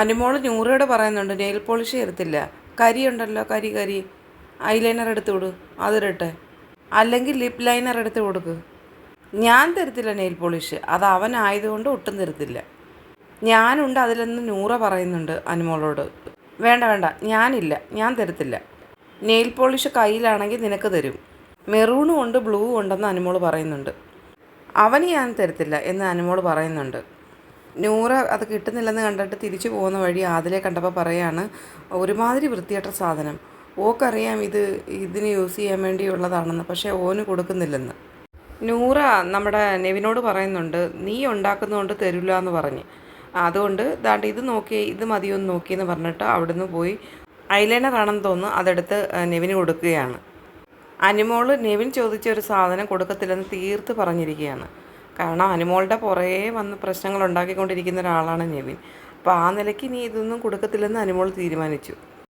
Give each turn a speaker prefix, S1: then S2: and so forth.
S1: അനുമോൾ നൂറയോട് പറയുന്നുണ്ട് nail polish തരത്തില്ല കരി ഉണ്ടല്ലോ കരി കരി. ഐലൈനർ എടുത്ത് വിടു. അതിരട്ടെ. അല്ലെങ്കിൽ ലിപ് ലൈനർ എടുത്ത് കൊടുക്ക്. ഞാൻ തരത്തില്ല നെയിൽ പോളിഷ്. അത് അവനായതുകൊണ്ട് ഒട്ടും തരത്തില്ല. ഞാനുണ്ട് അതിലെന്ന് നൂറ പറയുന്നുണ്ട് അനുമോളോട്. വേണ്ട വേണ്ട. ഞാനില്ല. ഞാൻ തരത്തില്ല. നെയിൽ പോളിഷ് കയ്യിലാണെങ്കിൽ നിനക്ക് തരും. മെറൂണും ഉണ്ട് ബ്ലൂ ഉണ്ടെന്ന് അനുമോൾ പറയുന്നുണ്ട്. അവന് ഞാൻ തരത്തില്ല എന്ന് അനുമോൾ പറയുന്നുണ്ട്. നൂറ അത് കിട്ടുന്നില്ലെന്ന് കണ്ടിട്ട് തിരിച്ചു പോകുന്ന വഴി ആദിലെ കണ്ടപ്പോൾ പറയാണ് ഒരുമാതിരി വൃത്തിയേറ്റ സാധനം. ഓക്കറിയാം ഇത് ഇതിന് യൂസ് ചെയ്യാൻ വേണ്ടിയുള്ളതാണെന്ന് പക്ഷേ ഓന് കൊടുക്കുന്നില്ലെന്ന്. നൂറ നമ്മുടെ നെവിനോട് പറയുന്നുണ്ട് നീ ഉണ്ടാക്കുന്നതുകൊണ്ട് തരില്ല എന്ന് പറഞ്ഞ്. അതുകൊണ്ട് ദാണ്ട് ഇത് നോക്കി ഇത് മതിയൊന്ന് നോക്കിയെന്ന് പറഞ്ഞിട്ട് അവിടുന്ന് പോയി ഐലൈനർ ആണെന്ന് തോന്നുന്നു അതെടുത്ത് നെവിന് കൊടുക്കുകയാണ്. അനുമോൾ നെവിൻ ചോദിച്ച ഒരു സാധനം കൊടുക്കത്തില്ലെന്ന് തീർത്ത് പറഞ്ഞിരിക്കുകയാണ്. കാരണം അനുമോളുടെ പുറകെ വന്ന് പ്രശ്നങ്ങൾ ഉണ്ടാക്കിക്കൊണ്ടിരിക്കുന്ന ഒരാളാണ് നെവിൻ അപ്പോൾ ആ നിലയ്ക്ക് നീ ഇതൊന്നും കൊടുക്കത്തില്ലെന്ന് അനുമോൾ തീരുമാനിച്ചു.